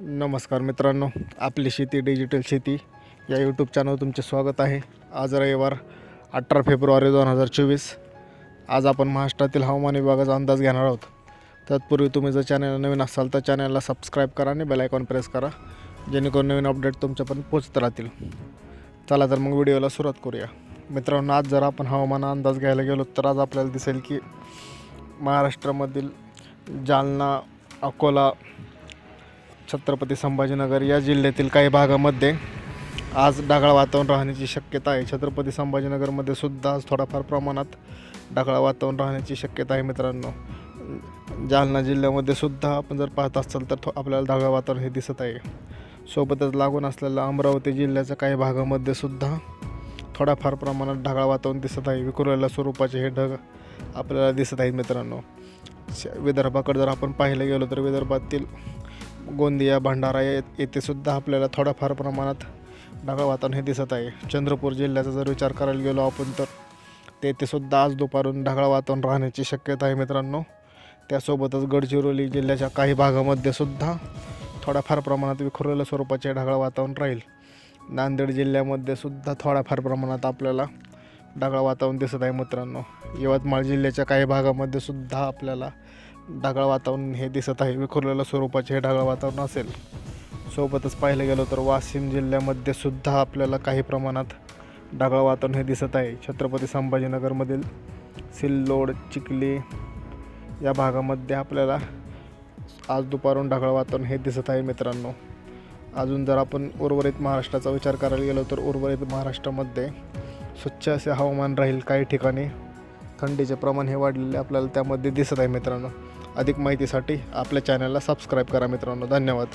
नमस्कार मित्रांनो आपली शेती डिजिटल शेती या यूट्यूब चॅनलवर तुमचे स्वागत आहे. आज रविवार अठरा फेब्रुवारी दोन हजार चोवीस. आज आपण महाराष्ट्रातील हवामान विभागाचा अंदाज घेणार आहोत. तत्पूर्वी तुम्ही जर चॅनल नवीन असाल तर चॅनलला सबस्क्राईब करा आणि बेल आयकॉन प्रेस करा जेणेकरून नवीन अपडेट तुमच्यापर्यंत पोचत राहतील. चला तर मग व्हिडिओला सुरुवात करूया. मित्रांनो आज जर आपण हवामान अंदाज घ्यायला गेलो तर आज आपल्याला दिसेल की महाराष्ट्रामधील जालना अकोला छत्रपती संभाजीनगर या जिल्ह्यातील काही भागामध्ये आज ढगाळ वातावरण राहण्याची शक्यता आहे. छत्रपती संभाजीनगरमध्ये सुद्धा आज थोडाफार प्रमाणात ढगाळ वातावरण राहण्याची शक्यता आहे मित्रांनो. जालना जिल्ह्यामध्ये सुद्धा आपण जर पाहत असाल तर थो- आपल्याला ढगाळ वातावरण हे दिसत आहे. सोबतच लागून असलेल्या अमरावती जिल्ह्याच्या काही भागामध्ये सुद्धा थोड्याफार प्रमाणात ढगाळ वातावरण दिसत आहे. विखुरलेल्या स्वरूपाचे हे ढग आपल्याला दिसत आहेत मित्रांनो. श- विदर्भाकडे जर आपण पाहायला गेलो तर विदर्भातील गोंदिया भंडारा ये- येथे सुद्धा आपल्याला थोड्याफार प्रमाणात ढगाळ वातावरण हे दिसत आहे. चंद्रपूर जिल्ह्याचा जर विचार करायला गेलो आपण तर तेथे सुद्धा आज दुपारून ढगाळ वातावरण राहण्याची शक्यता आहे मित्रांनो. त्यासोबतच गडचिरोली जिल्ह्याच्या काही भागामध्ये सुद्धा थोड्याफार प्रमाणात विखुरलेल्या स्वरूपाचे ढगाळ वातावरण राहील. नांदेड जिल्ह्यामध्ये सुद्धा थोड्याफार प्रमाणात आपल्याला ढगाळ वातावरण दिसत आहे मित्रांनो. यवतमाळ जिल्ह्याच्या काही भागामध्ये सुद्धा आपल्याला ढगाळ वातावरण हे दिसत आहे. विखुरलेल्या स्वरूपाचे हे ढगाळ वातावरण असेल. सोबतच पाहिलं गेलो तर वाशिम जिल्ह्यामध्ये सुद्धा आपल्याला काही प्रमाणात ढगाळ वातावरण हे दिसत आहे. छत्रपती संभाजीनगरमधील सिल्लोड चिखली या भागामध्ये आपल्याला आज दुपारून ढगाळ वातावरण हे दिसत आहे मित्रांनो. अजून जर आपण उर्वरित महाराष्ट्राचा विचार करायला गेलो तर उर्वरित महाराष्ट्रामध्ये स्वच्छ असे हवामान राहील काही ठिकाणी. थंडीचे प्रमाण हे वाढलेले आपल्याला त्यामध्ये दिसत आहे मित्रांनो. अधिक माहितीसाठी आपल्या चॅनलला सबस्क्राईब करा मित्रांनो. धन्यवाद.